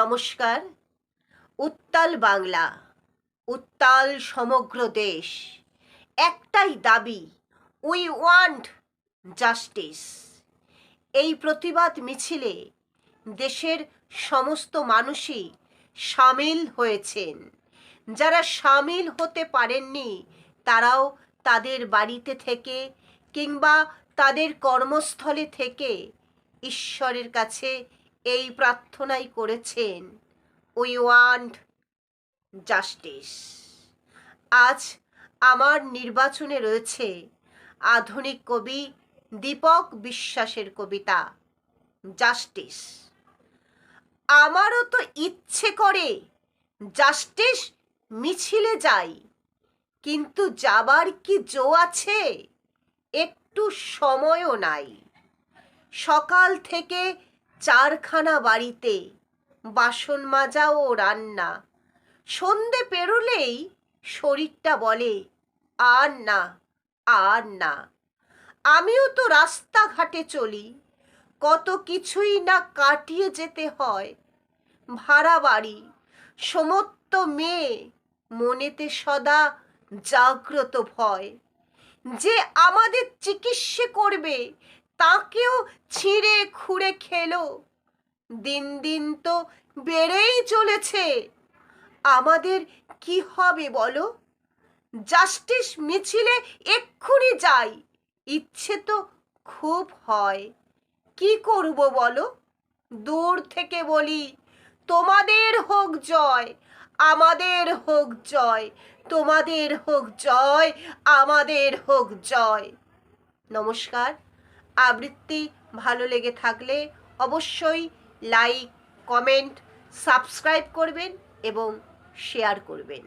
নমস্কার। উত্তাল বাংলা, উত্তাল সমগ্র দেশ, একটাই দাবি উই ওয়ান্ট জাস্টিস এই প্রতিবাদ মিছিলে দেশের সমস্ত মানুষই সামিল হয়েছেন। যারা সামিল হতে পারেননি, তারাও তাদের বাড়িতে থেকে কিংবা তাদের কর্মস্থলে থেকে ঈশ্বরের কাছে এই প্রার্থনাই করেছেন উই ওয়ান্ট জাস্টিস। আজ আমার নির্বাচনে রয়েছে আধুনিক কবি দীপক বিশ্বাসের কবিতা জাস্টিস। আমারও তো ইচ্ছে করে জাস্টিস মিছিলে যাই, কিন্তু যাবার কি জো আছে একটু সময়ও নাই। সকাল থেকে চারখানা বাড়িতে বাসন মাজা ও রান্না। সন্ধে পেরোলেই শরীরটা বলে, আর না আর না। আমিও তো রাস্তাঘাটে চলি, কত কিছুই না কাটিয়ে যেতে হয়। ভাড়া বাড়ি, সমস্ত মেয়ে মনেতে সদা জাগ্রত ভয়। যে আমাদের চিকিৎসা করবে তাকেও ছিঁড়ে খুঁড়ে খেলো। দিন দিন তো বেড়েই চলেছে। আমাদের কি হবে বলো? জাস্টিস মিছিলে এক্ষুনি যাই, ইচ্ছে তো খুব হয়। কি করব বলো? দূর থেকে বলি, তোমাদের হোক জয়, আমাদের হোক জয়, তোমাদের হোক জয়, আমাদের হোক জয়। নমস্কার। আবৃত্তি ভালো লেগে থাকলে অবশ্যই লাইক কমেন্ট সাবস্ক্রাইব করবেন এবং শেয়ার করবেন।